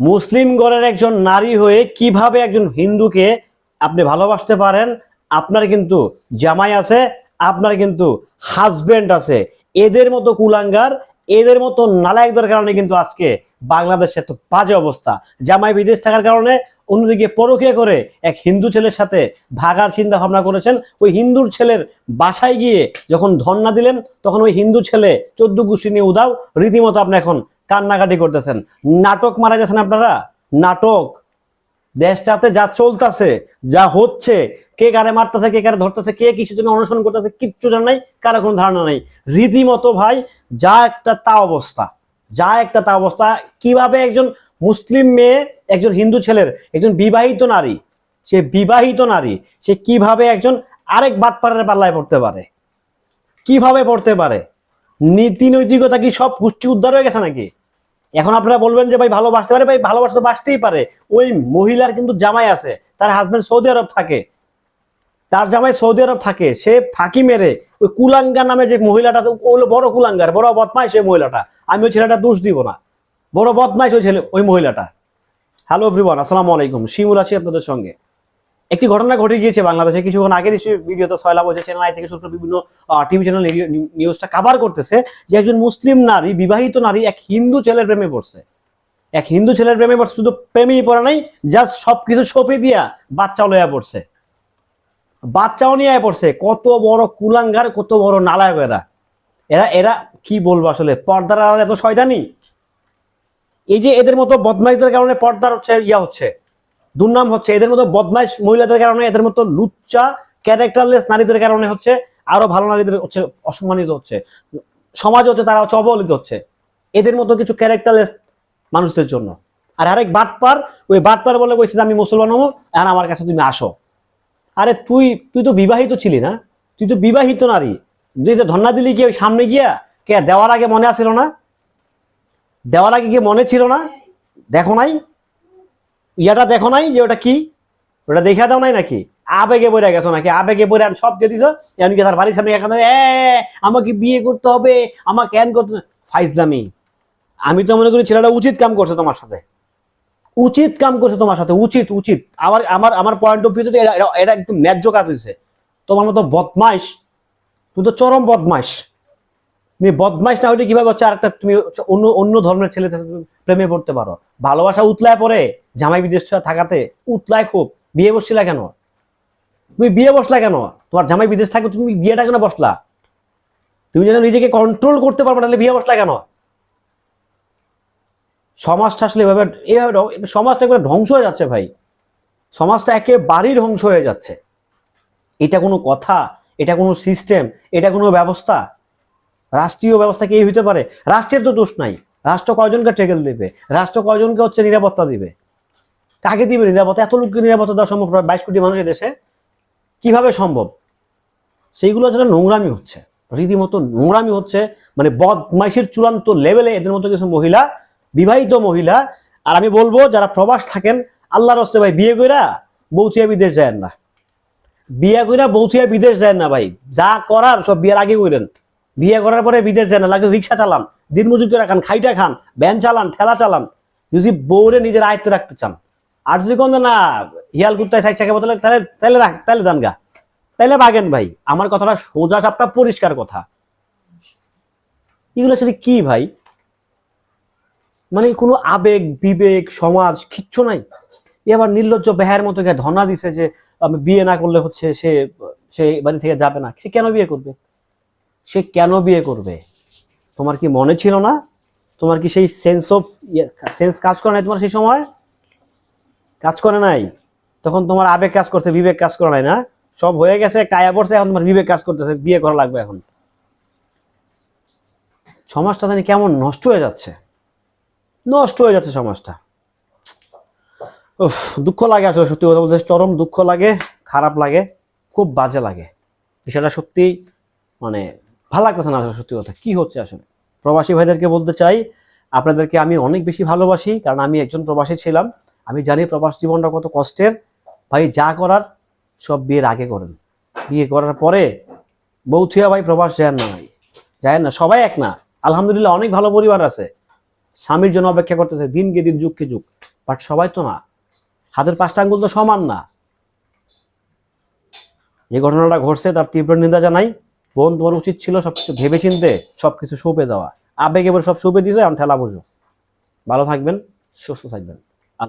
মুসলিম ঘরের একজন নারী হয়ে কীভাবে একজন হিন্দুকে আপনি ভালোবাসতে পারেন আপনার কিন্তু জামাই আছে আপনার কিন্তু হাজবেন্ড আছে। এদের মতো কুলাঙ্গার এদের মতো নালায়কদের কারণে কিন্তু আজকে। বাংলাদেশে এত বাজে অবস্থা। জামাই বিদেশ থাকার কারণে অন্যদিকে পরকিয়া করে এক হিন্দু ছেলের সাথে ভাগার চিন্তা ভাবনা করেছেন। ওই হিন্দুর ছেলের বাসায় গিয়ে যখন ধর্ণা দিলেন, তখন ওই হিন্দু ছেলে চোদ্দ গোষ্ঠী নিয়ে উদাও রীতিমতো আপনি এখন কান্নাকাটি করতেছেন। নাটক মারা গেছেন আপনারা? নাটক। দেশটাতে যা চলতেছে, যা হচ্ছে, কে কারে মারতেছে, কে কারে ধরতেছে, কে কিসের জন্য অনুসরণ করতেছে, কিচ্ছু জানা নাই, কারও কোনো ধারণা নাই। রীতিমতো ভাই, যা একটা তা অবস্থা, যা একটা তা অবস্থা। কীভাবে একজন মুসলিম মেয়ে একজন হিন্দু ছেলের একজন বিবাহিত নারী সে বিবাহিত নারী সে কীভাবে একজন আরেক বাটপাড়ের পাল্লায় পড়তে পারে? কীভাবে পড়তে পারে? নীতি নৈতিকতা কি সব গোষ্ঠী উদ্ধার হয়ে গেছে নাকি? এখন আপনারা বলবেন যে ভাই ভালোবাসতে পারে ভাই ভালোবাসতে বাসতেই পারে। ওই মহিলার কিন্তু জামাই আছে তার হাজবেন্ড সৌদি আরব থাকে। তার জামাই সৌদি আরব থাকে সে ফাঁকি মেরে ওই কুলাঙ্গার নামে যে মহিলাটা আছে, ও হলো বড় কুলাঙ্গার বড় বদমাইশ ওই মহিলাটা। আমি ওই ছেলেটা দোষ দিব না। বড় বদমাইশ ওই ছেলে ওই মহিলাটা। হ্যালো এভরিওয়ান আসসালামু আলাইকুম। শিমুল আছি আপনাদের সঙ্গে। একটি ঘটনা ঘটে গিয়েছে বাংলাদেশে। কিছুক্ষণ আগে নিশ্চয়ই ভিডিওতে সয়লা বলছে চ্যানেল আই থেকে শুরু করে বিভিন্ন টিভি চ্যানেল নিউজটা কাভার করতেছে যে একজন মুসলিম নারী, বিবাহিত নারী, এক হিন্দু ছেলের প্রেমে পড়ছে। এক হিন্দু ছেলের প্রেমে পড়ছে, শুধু প্রেমেই পড়া নাই জাস্ট সবকিছু সপে দিয়া বাচ্চাও লইয়া পড়ছে। বাচ্চাও নিয়ে পড়ছে, কত বড় কুলাঙ্গার, কত বড় নালায়ক এরা। এরা এরা কি বলব আসলে? পর্দার আড়ালে এত শয়তানি? এই যে এদের মতো বদমাইশদের কারণে পর্দার হচ্ছে, ইয়া হচ্ছে, দুর্নাম হচ্ছে, এদের মতো বদমাইশ মহিলাদের কারণে, এদের মতো লুচ্চা ক্যারেক্টারলেস নারীদের কারণে হচ্ছে আরও ভালো নারীদের হচ্ছে অসম্মানিত হচ্ছে। সমাজ হচ্ছে, তারা হচ্ছে অবহেলিত হচ্ছে। এদের মতো কিছু ক্যারেক্টারলেস মানুষদের জন্য। আর আরেক বাটপার, ওই বাটপার বলে কইছে যে, আমি মুসলমান হব, আর আমার কাছে তুমি আসো। আরে তুই তুই তো বিবাহিত ছিলি না? তুই তো বিবাহিত নারী। তুই যে ধন্না দিলি গিয়ে ওই সামনে গিয়া? কে দেওয়ার আগে মনে আসছিল না? দেওয়ার আগে কি মনে ছিল না? দেখো নাই? ইয়াটা দেখো নাই যে ওটা কি? ওটা দেখা দাও নাই নাকি? আবেগে বইরা গেছো নাকি? আবেগে আর সব দিয়ে দিছো? এমনকি তার বাড়ির সামনে এখানে আমাকে বিয়ে করতে হবে, আমাকে ক্যান করতে ফাইজলামি। আমি তো মনে করি ছেলেটা উচিত কাম করছে তোমার সাথে। উচিত কাম করছে তোমার সাথে, উচিত উচিত। আমার আমার আমার পয়েন্ট অফ এটা, এটা- এটা একদম ন্যায্য কাজ হয়েছে তোমার মতো বদমাইশ, তুমি তো চরম বদমাইশ। তুমি বদমাইশ না হলে কীভাবে হচ্ছে আরেকটা তুমি অন্য অন্য ধর্মের ছেলে প্রেমে পড়তে পারো? ভালোবাসা উতলায় পড়ে, জামাই বিদেশ থাকাতে উতলায় খুব। বিয়ে বসছিলা কেন? তুমি বিয়ে বসলা কেন? তোমার জামাই বিদেশ থাকে তুমি বিয়েটা কেন বসলা? তুমি যেন নিজেকে কন্ট্রোল করতে পারবে তাহলে বিয়ে বসলা কেন? সমাজটা আসলে এভাবে এভাবে সমাজটা একবারে ধ্বংস হয়ে যাচ্ছে ভাই। সমাজটা একেবারেই ধ্বংস হয়ে যাচ্ছে। এটা কোনো কথা, এটা কোনো সিস্টেম এটা কোনো ব্যবস্থা। রাষ্ট্রীয় ব্যবস্থা কি এই হইতে পারে? রাষ্ট্রের তো দোষ নাই। রাষ্ট্র কয়জনকে টেকেল দেবে? রাষ্ট্র কয়জনকে হচ্ছে নিরাপত্তা দিবে? কাকে দিবে নিরাপত্তা? এত লোককে নিরাপত্তা দেওয়া সম্ভব বাইশ কোটি মানুষের দেশে। কীভাবে সম্ভব? সেইগুলো আসলে নোংরামি হচ্ছে। রীতিমতো নোংরামি হচ্ছে। মানে বদমাইশের চূড়ান্ত লেভেলে এদের মতো কিছু মহিলা, বিবাহিত মহিলা, আর আমি বলব যারা প্রবাস থাকেন, আল্লাহর হস্তে ভাই বিয়ে কইরা বৌচিয়া বিদেশ যায় না। বিয়ে কইরা বৌচিয়া বিদেশ যায় না ভাই। যা করার সব বিয়ের আগে কইরেন। বিয়ে করার পরে বিদেশ যায় না, লাগে রিক্সা চালান, দিন মজুর করে খান, খাইটা খান, ভ্যান চালান, ঠেলা চালান। যদি বউরে নিজের আয়ত্তে রাখতে চান। আর যদি কোন না, হিয়াল কুত্তায় সাইড সাইকে বদলে তাহলে তাহলে রাখ, তাহলে যান গা। তাইলে বাগেন ভাই, আমার কথাটা সোজা, সাপটা, পরিষ্কার কথা। এগুলো আসলে কি ভাই? মানে কোনো আবেগ, বিবেক, সমাজ, কিচ্ছু নাই। এ আবার নির্লজ্জ বেহার মতো ধর্ণা দিছে যে, আমি বিয়ে না করলে হচ্ছে সে সে বাড়ি থেকে যাবে না। সে কেন বিয়ে করবে? সে কেন বিয়ে করবে? তোমার কি মনে ছিল না? তোমার কি সেই সেন্স অফ সেন্স কাজ করে নাই তোমার সেই সময়? কাজ করে নাই? তখন তোমার আবেগ কাজ করছে, বিবেক কাজ করে নাই না? সব হয়ে গেছে কায়া পড়ছে, এখন তোমার বিবেক কাজ করতেছে, বিয়ে করা লাগবে এখন। সমাজটা জানি কেমন নষ্ট হয়ে যাচ্ছে। নষ্ট হয়ে যাচ্ছে সমাজটা। দুঃখ লাগে আসলে সত্যি কথা বলতে, চরম দুঃখ লাগে, খারাপ লাগে, খুব বাজে লাগে। সেটা সত্যি মানে ভালো লাগতেছে না আসলে সত্যি কথা। কি হচ্ছে আসলে? প্রবাসী ভাইদেরকে বলতে চাই, আপনাদেরকে আমি অনেক বেশি ভালোবাসি, কারণ আমি একজন প্রবাসী ছিলাম। আমি জানি প্রবাস জীবনটা কত কষ্টের। ভাই, যা করার সব বিয়ের আগে করেন। বিয়ে করার পরে বউ থুয়া ভাই প্রবাস যান না ভাই। যায় না, সবাই এক না। আলহামদুলিল্লাহ অনেক ভালো পরিবার আছে। স্বামীর জন্য অপেক্ষা করতেছে, দিনকে দিন, যুগকে যুগ। বাট সবাই তো না। হাতের পাঁচটা আঙ্গুল তো সমান না। যে ঘটনাটা ঘটছে তার তীব্র নিন্দা জানাই। বোন তোমার উচিত ছিল সবকিছু ভেবে চিনতে সবকিছু সঁপে দেওয়া। আবেগ এবার সব সঁপে দিয়েছে আমি ঠেলা বুঝো ভালো থাকবেন, সুস্থ থাকবেন।